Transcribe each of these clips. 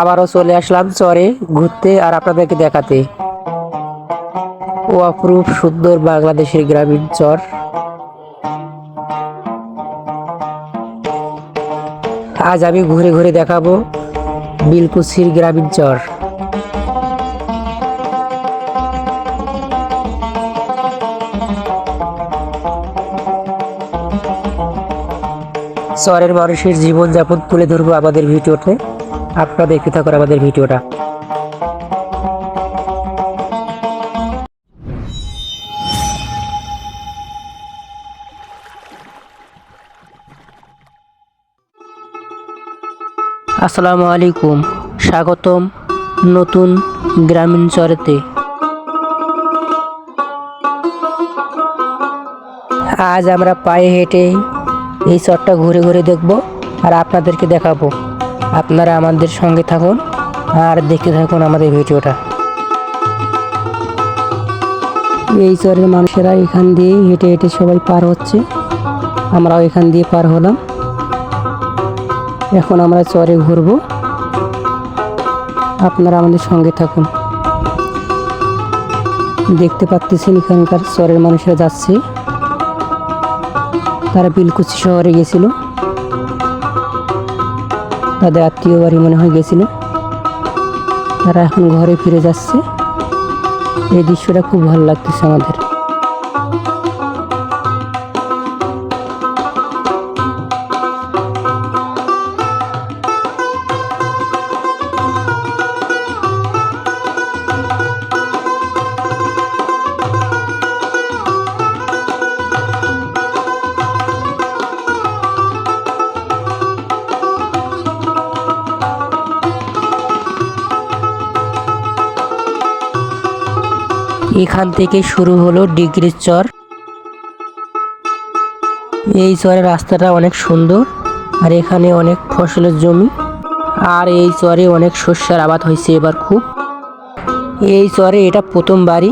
আবারও চলে আসলাম চরে ঘুরতে আর আপনাদেরকে দেখাতে। ও অপরূপ সুন্দর বাংলাদেশের গ্রামীণ চর। আজ আমি ঘুরে ঘুরে দেখাবো বিলকুসির গ্রামীণ চর। চরের মানুষের জীবনযাপন তুলে ধরবো আমাদের ভিডিওতে। আপনারা দেখতে থাকুন আমাদের ভিডিওটা। আসসালামু আলাইকুম, স্বাগতম নতুন গ্রামীণ চরেতে। আজ আমরা পায়ে হেঁটে এই চরটা ঘুরে ঘুরে দেখব আর আপনাদেরকে দেখাবো। আপনারা আমাদের সঙ্গে থাকুন আর দেখতে থাকুন আমাদের ভিডিওটা। এই চরের মানুষেরা এখান দিয়ে হেঁটে হেঁটে সবাই পার হচ্ছে। আমরাও এখান দিয়ে পার হলাম। এখন আমরা চরে ঘুরবো। আপনারা আমাদের সঙ্গে থাকুন। দেখতে পাচ্ছেন এখানকার চরের মানুষেরা যাচ্ছে। তারা বিলকুচি শহরে গেছিল। তাদের আত্মীয় বাড়ি মনে হয় গেছিল। তারা এখন ঘরে ফিরে যাচ্ছে। এই দৃশ্যটা খুব ভালো লাগতেছে আমাদের। এখান থেকে শুরু হলো ডিগ্রির চর। এই চরের রাস্তাটা অনেক সুন্দর আর এখানে অনেক ফসলের জমি আর এই চরে অনেক শস্যের আবাদ হয়েছে এবার খুব। এই চরে এটা প্রথম বাড়ি।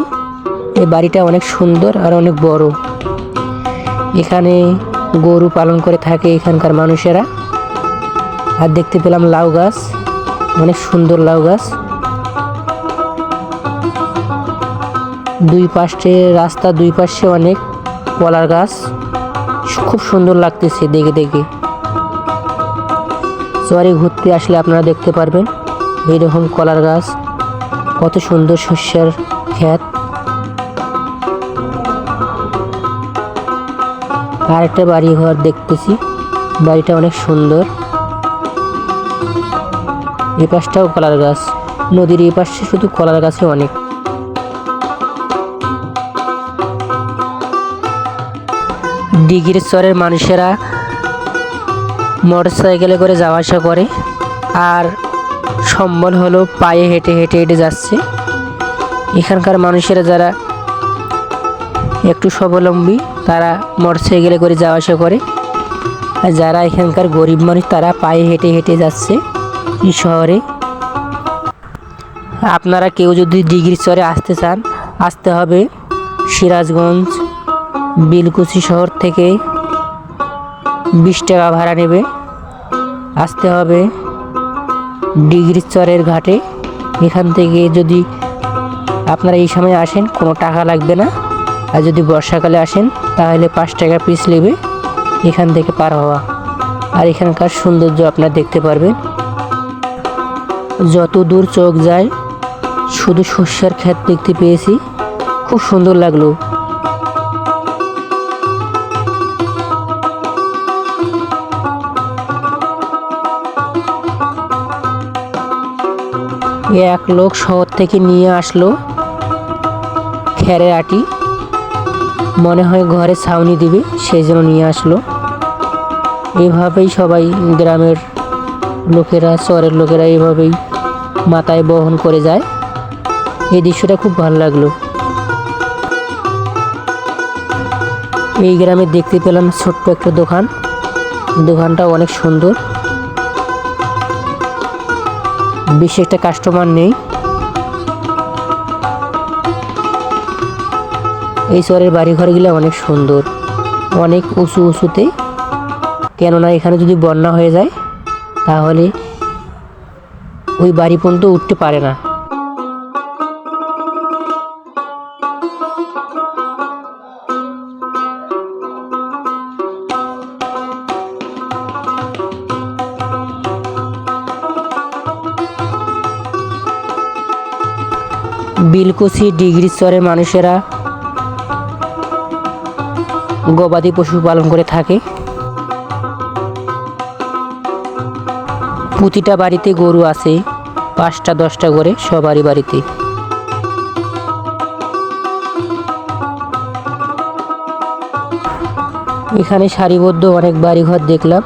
এই বাড়িটা অনেক সুন্দর আর অনেক বড়। এখানে গরু পালন করে থাকে এখানকার মানুষেরা। আর দেখতে পেলাম লাউ গাছ, অনেক সুন্দর লাউ গাছ। দুই পাশে রাস্তা, দুই পাশে অনেক কলার গাছ। খুব সুন্দর লাগতেছে দেখে দেখে। চরে ঘুরতে আসলে আপনারা দেখতে পারবেন এইরকম কলার গাছ। কত সুন্দর শস্যের ক্ষেত। আর একটা বাড়ি ঘর দেখতেছি, বাড়িটা অনেক সুন্দর। এই পাশটাও কলার গাছ, নদীর এই পাশে শুধু কলার গাছে অনেক। ডিগ্রির চরের মানুষেরা মোটর সাইকেলে করে যাওয়া আসা করে। আর সম্বল হলো পায়ে হেঁটে হেঁটে হেঁটে যাচ্ছে। এখানকার মানুষেরা যারা একটু স্বাবলম্বী, তারা মোটর সাইকেলে করে যাওয়া আসা করে। আর যারা এখানকার গরিব মানুষ, তারা পায়ে হেঁটে হেঁটে যাচ্ছে এই শহরে। আপনারা কেউ যদি ডিগ্রি চরে আসতে চান, আসতে হবে সিরাজগঞ্জ বিলকুচি শহর থেকে বিশ টাকা ভাড়া নেবে। আসতে হবে ডিগ্রি চরের ঘাটে। এখান থেকে যদি আপনারা এই সময় আসেন, কোনো টাকা লাগবে না। আর যদি বর্ষাকালে আসেন, তাহলে পাঁচ টাকা পিস নেবে এখান থেকে পার হওয়া। আর এখানকার সৌন্দর্য আপনারা দেখতে পারবেন। যত দূর চোখ যায়, শুধু শস্যের ক্ষেত দেখতে পেয়েছি। খুব সুন্দর লাগল। এক লোক শহর থেকে নিয়ে আসলো খেরের আটি মনে হয় ঘরে ছাউনি দিবে সেই জন্য নিয়ে আসলো। এভাবেই সবাই গ্রামের লোকেরা, শহরের লোকেরা এভাবেই মাথায় বহন করে যায়। এই দৃশ্যটা খুব ভালো লাগল। এই গ্রামে দেখতে পেলাম ছোট্ট একটা দোকান। দোকানটা অনেক সুন্দর। বেশি একটা কাস্টমার নেই। এই শহরের বাড়িঘরগুলো অনেক সুন্দর, অনেক উঁচু উঁচুতে। কেননা এখানে যদি বন্যা হয়ে যায়, তাহলে ওই বাড়ি পর্যন্ত উঠতে পারে না। বিলকুচি ডিগ্রি স্তরের মানুষেরা গবাদি পশু পালন করে থাকে। প্রতিটা বাড়িতে গরু আছে, পাঁচটা, দশটা করে সবারই বাড়িতে। এখানে সারিবদ্ধ অনেক বাড়িঘর দেখলাম।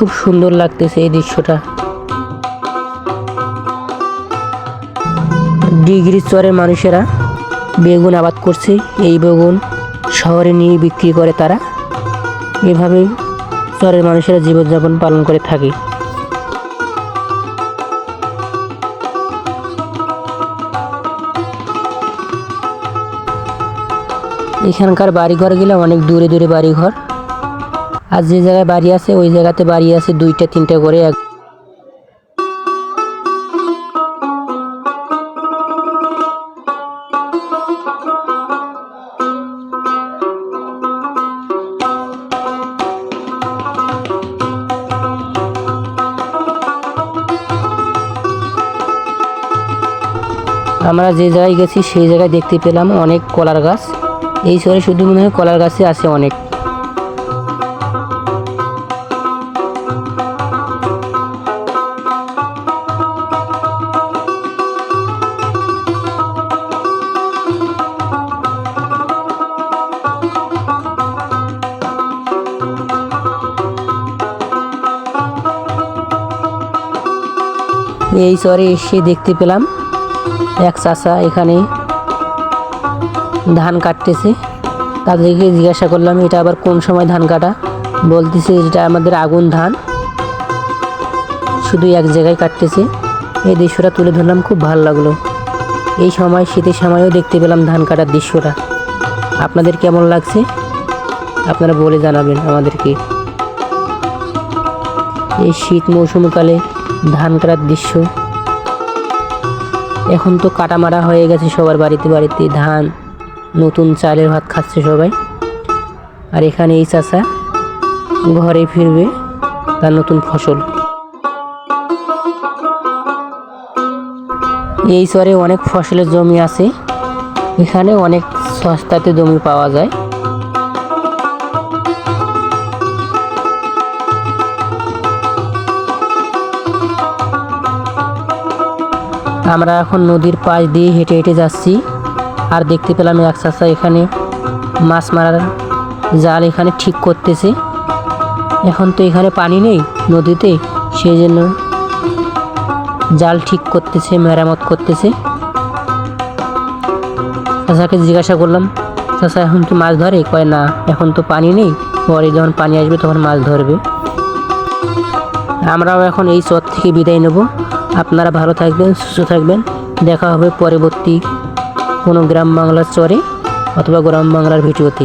খুব সুন্দর লাগতেছে এই দৃশ্যটা। ডিগ্রি স্তরের মানুষেরা বেগুন আবাদ করছে। এই বেগুন শহরে নিয়ে বিক্রি করে তারা। এভাবেই স্তরের মানুষেরা জীবনযাপন পালন করে থাকে। এখানকার বাড়িঘরগুলো অনেক দূরে দূরে বাড়িঘর। আর যে জায়গায় বাড়ি আছে, ওই জায়গাতে বাড়ি আছে দুইটা, তিনটা করে এক আমরা যে জায়গায় গেছি, সেই জায়গায় দেখতে পেলাম অনেক কলার গাছ। এই শহরে শুধু মনে হয় কলার গাছই আছে অনেক। এই শহরে এসে দেখতে পেলাম, এক চাষা এখানে ধান কাটতেছে। তাদেরকে জিজ্ঞাসা করলাম, এটা আবার কোন সময় ধান কাটা? বলতেছে, এটা আমাদের আগুন ধান। শুধু এক জায়গায় কাটতেছে। এই দৃশ্যটা তুলে ধরলাম, খুব ভালো লাগল। এই সময়, শীতের সময়ও দেখতে পেলাম ধান কাটার দৃশ্যটা। আপনাদের কেমন লাগছে? আপনারা বলে জানাবেন আমাদেরকে। এই শীত মৌসুমকালে ধান কাটার দৃশ্য। এখন তো কাটা মারা হয়ে গেছে সবার বাড়িতে বাড়িতে, ধান, নতুন চালের ভাত খাচ্ছে সবাই। আর এখানে এই চাষা ঘরে ফিরবে তার নতুন ফসল। এই চরে অনেক ফসলের জমি আছে, এখানে অনেক সস্তাতে জমি পাওয়া যায়। আমরা এখন নদীর পাশ দিয়ে হেঁটে হেঁটে যাচ্ছি। আর দেখতে পেলাম এক চাষা এখানে মাছ মারার জাল এখানে ঠিক করতেছে। এখন তো এখানে পানি নেই নদীতে সেই জন্য জাল ঠিক করতেছে, মেরামত করতেছে। চাষাকে জিজ্ঞাসা করলাম চাষা এখন কি মাছ ধরে? কয়, না, এখন তো পানি নেই। পরে যখন পানি আসবে তখন মাছ ধরবে। আমরাও এখন এই চর থেকে বিদায় নেব। আপনারা ভালো থাকবেন, সুস্থ থাকবেন। দেখা হবে পরবর্তী কোনো গ্রাম বাংলার চরে অথবা গ্রাম বাংলার ভিডিওতে।